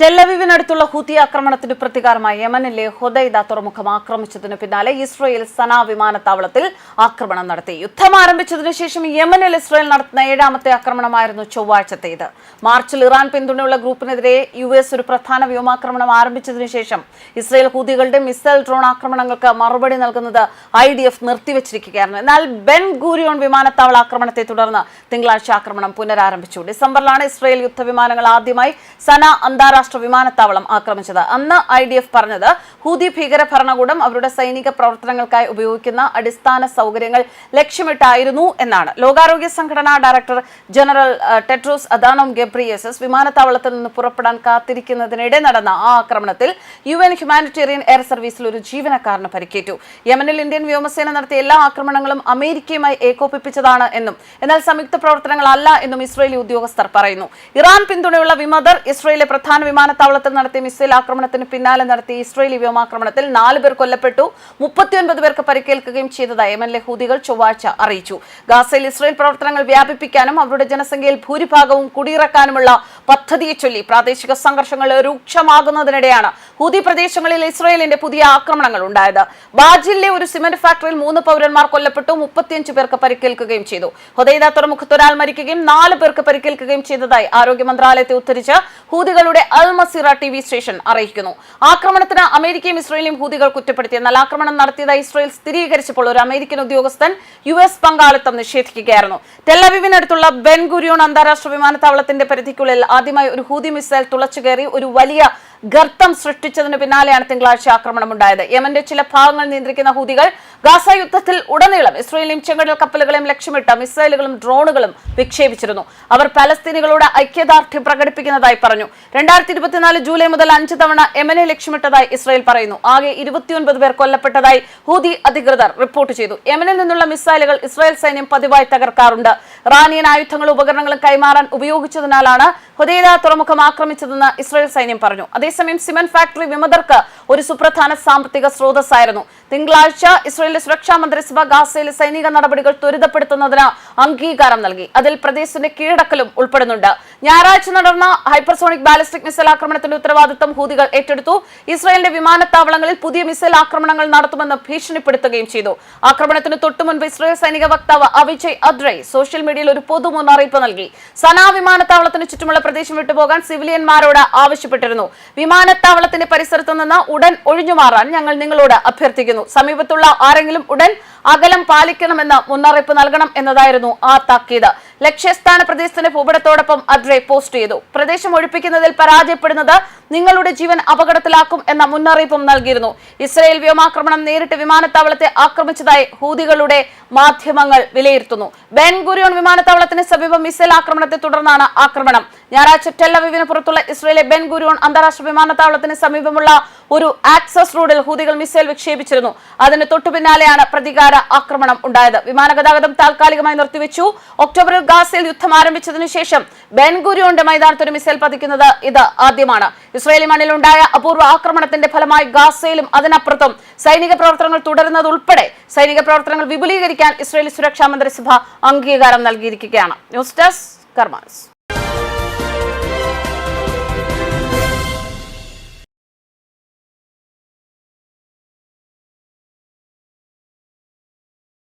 ടെല്ലവിവിനടുത്തുള്ള Houthi ആക്രമണത്തിന് പ്രതികാരമായി യമനിലെ Hodeidah തുറമുഖം ആക്രമിച്ചതിന് പിന്നാലെ ഇസ്രയേൽ സനാ വിമാനത്താവളത്തിൽ ആക്രമണം നടത്തി. യുദ്ധം ആരംഭിച്ചതിനു ശേഷം യമനിൽ ഇസ്രയേൽ നടത്തുന്ന ഏഴാമത്തെ ആക്രമണമായിരുന്നു ചൊവ്വാഴ്ചത്തേത്. മാർച്ചിൽ ഇറാൻ പിന്തുണയുള്ള ഗ്രൂപ്പിനെതിരെ യു എസ് ഒരു പ്രധാന വ്യോമാക്രമണം ആരംഭിച്ചതിനു ശേഷം ഇസ്രയേൽ ഹൂതികളുടെ മിസൈൽ ഡ്രോൺ ആക്രമണങ്ങൾക്ക് മറുപടി നൽകുന്നത് ഐ ഡി എഫ് നിർത്തിവച്ചിരിക്കുകയായിരുന്നു. എന്നാൽ ബെൻ ഗൂരിയോൺ വിമാനത്താവള ആക്രമണത്തെ തുടർന്ന് തിങ്കളാഴ്ച ആക്രമണം പുനരാരംഭിച്ചു. ഡിസംബറിലാണ് ഇസ്രയേൽ യുദ്ധവിമാനങ്ങൾ ആദ്യമായി സനാ അന്താരാഷ്ട്ര വിമാനത്താവളം ആക്രമിച്ചത്. അന്ന് ഐ ഡി എഫ് പറഞ്ഞത് ഹൂതി ഭീകര ഭരണകൂടം അവരുടെ സൈനിക പ്രവർത്തനങ്ങൾക്കായി ഉപയോഗിക്കുന്ന അടിസ്ഥാന സൗകര്യങ്ങൾ ലക്ഷ്യമിട്ടായിരുന്നു എന്നാണ്. ലോകാരോഗ്യ സംഘടനാ director general Tedros Adhanom Ghebreyesus വിമാനത്താവളത്തിൽ നിന്ന് പുറപ്പെടാൻ കാത്തിരിക്കുന്നതിനിടെ നടന്ന ആ ആക്രമണത്തിൽ യു എൻ ഹ്യൂമാനിറ്റേറിയൻ എയർ സർവീസിൽ ഒരു ജീവനക്കാരന് പരിക്കേറ്റു. യമനിൽ ഇന്ത്യൻ വ്യോമസേന നടത്തിയ എല്ലാ ആക്രമണങ്ങളും അമേരിക്കയുമായി ഏകോപിപ്പിച്ചതാണ് എന്നും എന്നാൽ സംയുക്ത പ്രവർത്തനങ്ങളല്ല എന്നും ഇസ്രയേലി ഉദ്യോഗസ്ഥർ പറയുന്നു. ഇറാൻ പിന്തുണയുള്ള വിമതർ ഇസ്രയേലിലെ പ്രധാന വിമാനത്താവളത്തിൽ നടത്തിയ മിസൈൽ ആക്രമണത്തിന് പിന്നാലെ നടത്തിയ ഇസ്രയേലി വ്യോമാക്രമണത്തിൽ നാല് പേർ കൊല്ലപ്പെട്ടു. മുപ്പത്തിയൊൻപത് പേർക്ക് പരിക്കേൽക്കുകയും ചെയ്തതായി എം എൽ ഹൂതികൾ ചൊവ്വാഴ്ച അറിയിച്ചു. ഗാസയിൽ ഇസ്രയേൽ പ്രവർത്തനങ്ങൾ വ്യാപിപ്പിക്കാനും അവരുടെ ജനസംഖ്യയിൽ ഭൂരിഭാഗവും കുടിയിറക്കാനുമുള്ള പദ്ധതിയെ ചൊല്ലി പ്രാദേശിക സംഘർഷങ്ങൾ രൂക്ഷമാകുന്നതിനിടെയാണ് ഹൂതി പ്രദേശങ്ങളിൽ ഇസ്രയേലിന്റെ പുതിയ ആക്രമണങ്ങൾ ഉണ്ടായത്. ബാജിലെ ഒരു സിമന്റ് ഫാക്ടറിയിൽ മൂന്ന് പൗരന്മാർ കൊല്ലപ്പെട്ടു മുപ്പത്തിയഞ്ച് പേർക്ക് പരിക്കേൽക്കുകയും ചെയ്തു. ഹുദൈദ തുറമുഖത്ത് ഒരാൾ മരിക്കുകയും നാല് പേർക്ക് പരിക്കേൽക്കുകയും ചെയ്തതായി ആരോഗ്യ മന്ത്രാലയത്തെ ഉദ്ധരിച്ച് ഹൂതികളുടെ അൽ മസീറ ടി സ്റ്റേഷൻ അറിയിക്കുന്നു. ആക്രമണത്തിന് അമേരിക്കയും ഇസ്രയേലും ഹൂതികൾ കുറ്റപ്പെടുത്തി. എന്നാൽ ആക്രമണം നടത്തിയതായി ഇസ്രയേൽ സ്ഥിരീകരിച്ചപ്പോൾ ഒരു അമേരിക്കൻ ഉദ്യോഗസ്ഥൻ യു എസ് പങ്കാളിത്തം നിഷേധിക്കുകയായിരുന്നു. ടെല്ലവിവിനടുത്തുള്ള ബെൻഗുരിയോൺ അന്താരാഷ്ട്ര വിമാനത്താവളത്തിന്റെ പരിധിക്കുള്ളിൽ ആദ്യമായി ഒരു ഹൂതി മിസൈൽ തുളച്ചു കയറി ഒരു വലിയ ഗർത്തം സൃഷ്ടിച്ചതിന് പിന്നാലെയാണ് തിങ്കളാഴ്ച ആക്രമണം ഉണ്ടായത് യമന്റെ ചില ഭാഗങ്ങൾ നിയന്ത്രിക്കുന്ന ഹൂതികൾ ഗാസ യുദ്ധത്തിൽ ഉടനീളം ഇസ്രയേലിയും ചെങ്കടൽ കപ്പലുകളെയും ലക്ഷ്യമിട്ട മിസൈലുകളും ഡ്രോണുകളും വിക്ഷേപിച്ചിരുന്നു. അവർ പലസ്തീനികളോട് ഐക്യദാർഢ്യം പ്രകടിപ്പിക്കുന്നതായി പറഞ്ഞു. രണ്ടായിരത്തി ഇരുപത്തിനാല് ജൂലൈ മുതൽ അഞ്ച് തവണ യമനെ ലക്ഷ്യമിട്ടതായി ഇസ്രയേൽ പറയുന്നു. ആകെ ഇരുപത്തിയൊൻപത് പേർ കൊല്ലപ്പെട്ടതായി ഹൂതി അധികൃതർ റിപ്പോർട്ട് ചെയ്തു. യമനിൽ നിന്നുള്ള മിസൈലുകൾ ഇസ്രായേൽ സൈന്യം പതിവായി തകർക്കാറുണ്ട്. റാനിയൻ ആയുധങ്ങളും ഉപകരണങ്ങളും കൈമാറാൻ ഉപയോഗിച്ചതിനാലാണ് ഹുദൈദ തുറമുഖം ആക്രമിച്ചതെന്ന് ഇസ്രായേൽ സൈന്യം പറഞ്ഞു. അതേസമയം സിമന്റ് ഫാക്ടറി വിമതർക്ക് ഒരു സുപ്രധാന സാമ്പത്തിക സ്രോതസ്സായിരുന്നു. തിങ്കളാഴ്ച ഇസ്രയേലിലെ സുരക്ഷാ മന്ത്രിസഭ ഗാസയിലെ സൈനിക നടപടികൾ ത്വരിതപ്പെടുത്തുന്നതിന് അംഗീകാരം നൽകി. അതിൽ പ്രദേശത്തിന്റെ കീഴടക്കലും ഉൾപ്പെടുന്നുണ്ട്. ഞായറാഴ്ച നടന്ന ഹൈപ്പർസോണിക് ബാലിസ്റ്റിക് മിസൈൽ ആക്രമണത്തിന്റെ ഉത്തരവാദിത്തം ഹൂതികൾ ഏറ്റെടുത്തു. ഇസ്രയേലിന്റെ വിമാനത്താവളങ്ങളിൽ പുതിയ മിസൈൽ ആക്രമണങ്ങൾ നടത്തുമെന്ന് ഭീഷണിപ്പെടുത്തുകയും ചെയ്തു. ആക്രമണത്തിന് തൊട്ടുമുമ്പ് ഇസ്രയേൽ ഇസ്രായേൽ സൈനിക വക്താവ് അവിജയ് അദ്രൈ സോഷ്യൽ മീഡിയയിൽ ഒരു പൊതു മുന്നറിയിപ്പ് നൽകി. സനാ വിമാനത്താവളത്തിന് ചുറ്റുമുള്ള പ്രദേശം വിട്ടുപോകാൻ സിവിലിയന്മാരോട് ആവശ്യപ്പെട്ടിരുന്നു. വിമാനത്താവളത്തിന്റെ പരിസരത്തു നിന്ന് ഉടൻ ഒഴിഞ്ഞുമാറാൻ ഞങ്ങൾ നിങ്ങളോട് അഭ്യർത്ഥിക്കുന്നു. സമീപത്തുള്ള ആരെങ്കിലും ഉടൻ അകലം പാലിക്കണമെന്ന് മുന്നറിയിപ്പ് നൽകണം എന്നതായിരുന്നു ആ താക്കീത്. ലക്ഷ്യസ്ഥാന പ്രദേശത്തിന്റെ ഭൂപടത്തോടൊപ്പം അദ്രെ പോസ്റ്റ് ചെയ്തു. പ്രദേശം ഒഴിപ്പിക്കുന്നതിൽ പരാജയപ്പെടുന്നത് നിങ്ങളുടെ ജീവൻ അപകടത്തിലാക്കും എന്ന മുന്നറിയിപ്പും നൽകിയിരുന്നു. ഇസ്രയേൽ വ്യോമാക്രമണം നേരിട്ട് വിമാനത്താവളത്തെ ആക്രമിച്ചതായി ഹൂതികളുടെ മാധ്യമങ്ങൾ വിലയിരുത്തുന്നു. ബെൻ ഗുരിയോൺ വിമാനത്താവളത്തിന് സമീപം മിസൈൽ ആക്രമണത്തെ തുടർന്നാണ് ആക്രമണം. ഞായറാഴ്ച ടെല്ലവിവിന് പുറത്തുള്ള ഇസ്രയേലിലെ ബെൻ ഗുരിയോൺ അന്താരാഷ്ട്ര വിമാനത്താവളത്തിന് സമീപമുള്ള ഒരു ആക്സസ് റോഡിൽ ഹൂതികൾ മിസൈൽ വിക്ഷേപിച്ചിരുന്നു. അതിന് തൊട്ടുപിന്നാലെയാണ് പ്രതികാര ആക്രമണം ഉണ്ടായത്. വിമാന ഗതാഗതം താൽക്കാലികമായി നിർത്തിവെച്ചു. ഒക്ടോബറിൽ ഗാസയിൽ യുദ്ധം ആരംഭിച്ചതിനു ശേഷം ബെൻഗുരിയോന്റെ മൈതാനത്ത് ഒരു മിസൈൽ പതിക്കുന്നത് ഇത് ആദ്യമാണ്. ഇസ്രയേലി മണ്ണിലുണ്ടായ അപൂർവ ആക്രമണത്തിന്റെ ഫലമായി ഗാസയിലും അതിനപ്പുറത്തും സൈനിക പ്രവർത്തനങ്ങൾ തുടരുന്നത് ഉൾപ്പെടെ സൈനിക പ്രവർത്തനങ്ങൾ വിപുലീകരിക്കാൻ ഇസ്രയേലി സുരക്ഷാ മന്ത്രിസഭ അംഗീകാരം നൽകിയിരിക്കുകയാണ്. News desk കർമാൻസ്